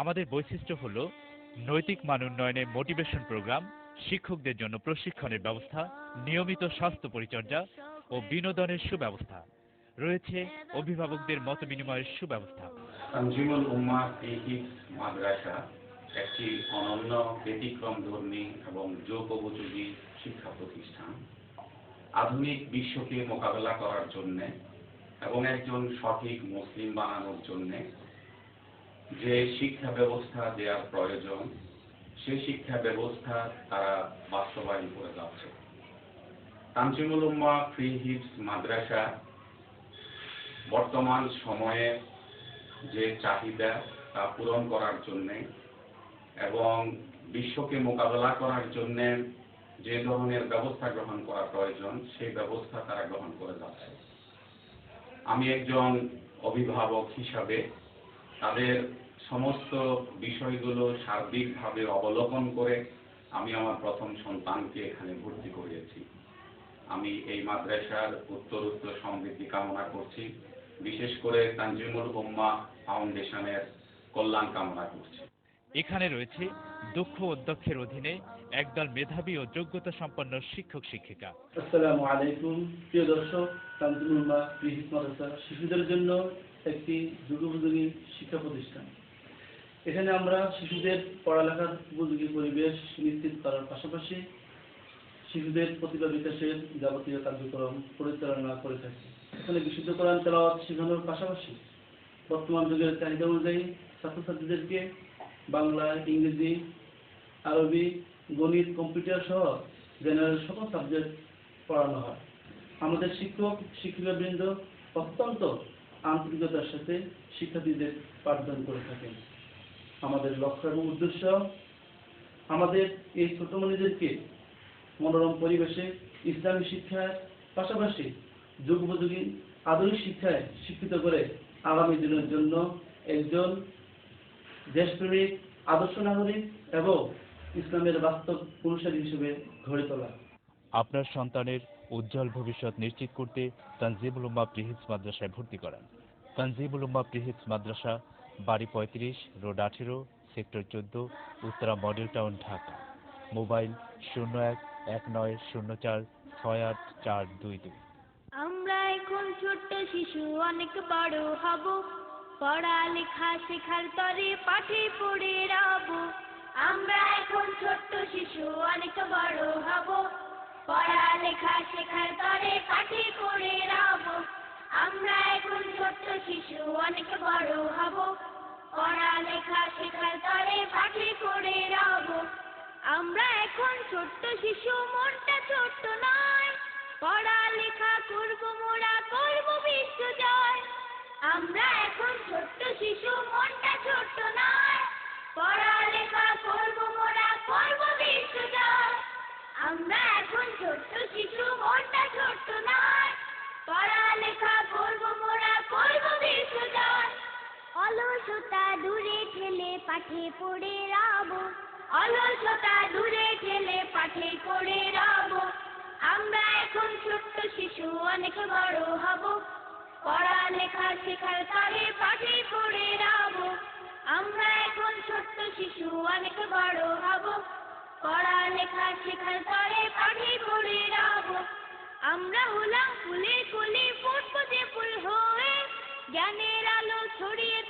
আমাদের বৈশিষ্ট্য হল নৈতিক মান উন্নয়নে মোটিভেশন প্রোগ্রাম, শিক্ষকদের জন্য প্রশিক্ষণের ব্যবস্থা, নিয়মিত স্বাস্থ্য পরিচর্যা ও বিনোদনের সুব্যবস্থা। রয়েছে অভিভাবকদের মত বিনিময়ের সুব্যবস্থা উম্মাহ ইহিপস মাদ্রাসা, একটি অনন্য ব্যতিক্রম ধর্মী এবং যোগোপযোগী শিক্ষা প্রতিষ্ঠান। আধুনিক বিশ্বকে মোকাবেলা করার জন্যে এবং একজন সঠিক মুসলিম বানানোর জন্যে যে শিক্ষা ব্যবস্থা দেওয়ার প্রয়োজন সেই শিক্ষা ব্যবস্থা তারা বাস্তবায়ন করে যাচ্ছে। তানজিমুল উম্মাহ ফ্রি হিপস মাদ্রাসা বর্তমান সময়ে যে চাহিদা তা পূরণ করার জন্যে এবং বিশ্বকে মোকাবেলা করার জন্যে যে ধরনের ব্যবস্থা গ্রহণ করা প্রয়োজন, সেই ব্যবস্থা তারা গ্রহণ করে যাচ্ছে। আমি একজন অভিভাবক হিসাবে তাদের সমস্ত বিষয়গুলো সার্বিকভাবে অবলোকন করে আমি আমার প্রথম সন্তানকে এখানে ভর্তি করিয়েছি। আমি এই মাদ্রাসার উত্তর উত্তর সমৃদ্ধি কামনা করছি। বিশেষ করে তানজিমুল উম্মা ফাউন্ডেশনের কল্যাণ কামনা করছি। এখানে রয়েছে দক্ষ অধ্যক্ষের অধীনে একদল মেধাবী ও যোগ্যতা সম্পন্ন শিক্ষক শিক্ষিকা। আসসালামু আলাইকুম প্রিয় দর্শক প্রিহিত মাদ্রাসা শিশুদের জন্য একটি যুগোপযোগী শিক্ষা প্রতিষ্ঠান। এখানে আমরা শিশুদের পড়ালেখার উপযোগী পরিবেশ নিশ্চিত করার পাশাপাশি শিশুদের প্রতিভা বিকাশের যাবতীয় কার্যক্রম পরিচালনা করে থাকি। এখানে বিশুদ্ধ কোরআন তেলাওয়াত শেখানোর পাশাপাশি বর্তমান যুগের চাহিদা অনুযায়ী ছাত্রছাত্রীদেরকে বাংলা, ইংরেজি, আরবি, গণিত, কম্পিউটার সহ জেনারেল সকল সাবজেক্ট পড়ানো হয়। আমাদের শিক্ষক, শিক্ষিকাবৃন্দ অত্যন্ত আন্তরিকতার সাথে শিক্ষার্থীদের পাঠদান করে থাকেন। আমাদের লক্ষ্য এবং উদ্দেশ্য, আমাদের এই ছোট মনিদেরকে মনোরম পরিবেশে ইসলামী শিক্ষার পাশাপাশি যুগোপযোগী আধুনিক শিক্ষায় শিক্ষিত করে আগামী দিনের জন্য একজন দেশপ্রেমিক, আদর্শ নাগরিক এবং ইসলামের বাস্তব অনুসারী হিসেবে গড়ে তোলা। আপনার সন্তানের উজ্জ্বল ভবিষ্যৎ নিশ্চিত করতে তানজিবুল উম্মা প্রিহিটস মাদ্রাসায় ভর্তি করান। তানজিবুল উম্মা প্রিহিটস মাদ্রাসা, বাড়ি পঁয়ত্রিশ, রোড আঠেরো, সেক্টর চোদ্দ, Uttara model town, Dhaka. Mobile শূন্য এক এক নয়, শূন্য চার, ছয় আট, চার দুই দুই। আমরা এখন ছোট্ট শিশু, অনেক বড় হব। পড়ালেখা শেখার তরে পাঠে পড়ে রব। আমরা এখন ছোট্ট শিশু, অনেক বড় হব। তরে পাঠে পড়ে রব। আমরা এখন ছোট্ট শিশু, অনেক বড় হব। পড়ালেখা শেখার তরে পাঠে পড়ে রব। আমরা এখন ছোট্ট শিশু, মনটা ছোট্ট নয়। পড়ালেখা করব মোরা করব বিশ্ব জয় আমরা এখন ছোট্ট শিশু, মনটা ছোট্ট নয়। পড়ালেখা করব পাঠে পড়ে রব। অলসতা দূরে ঠেলে পাঠে পড়ে রব। আমরা এখন ছোট্ট শিশু, অনেক বড় হব। পড়ালেখা শেখার তারে পাঠে পড়ে রব। আমরা এখন ছোট্ট শিশু, অনেক বড় হব। পড়ালেখা শেখার তারে পাঠে পড়ে রব। আমরা হলাম ফুলে ফুলে ফুটবো ফুল হয়ে। জ্ঞানের আলো ছড়িয়ে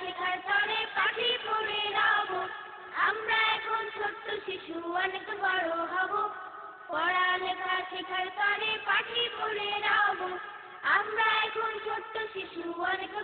শেখার তরে পাঠে পড়ে রব। আমরা এখন ছোট্ট শিশু, অনেক বড় হব। পড়ালেখা শেখার তরে পাঠে পড়ে রব। আমরা এখন ছোট্ট শিশু, অনেক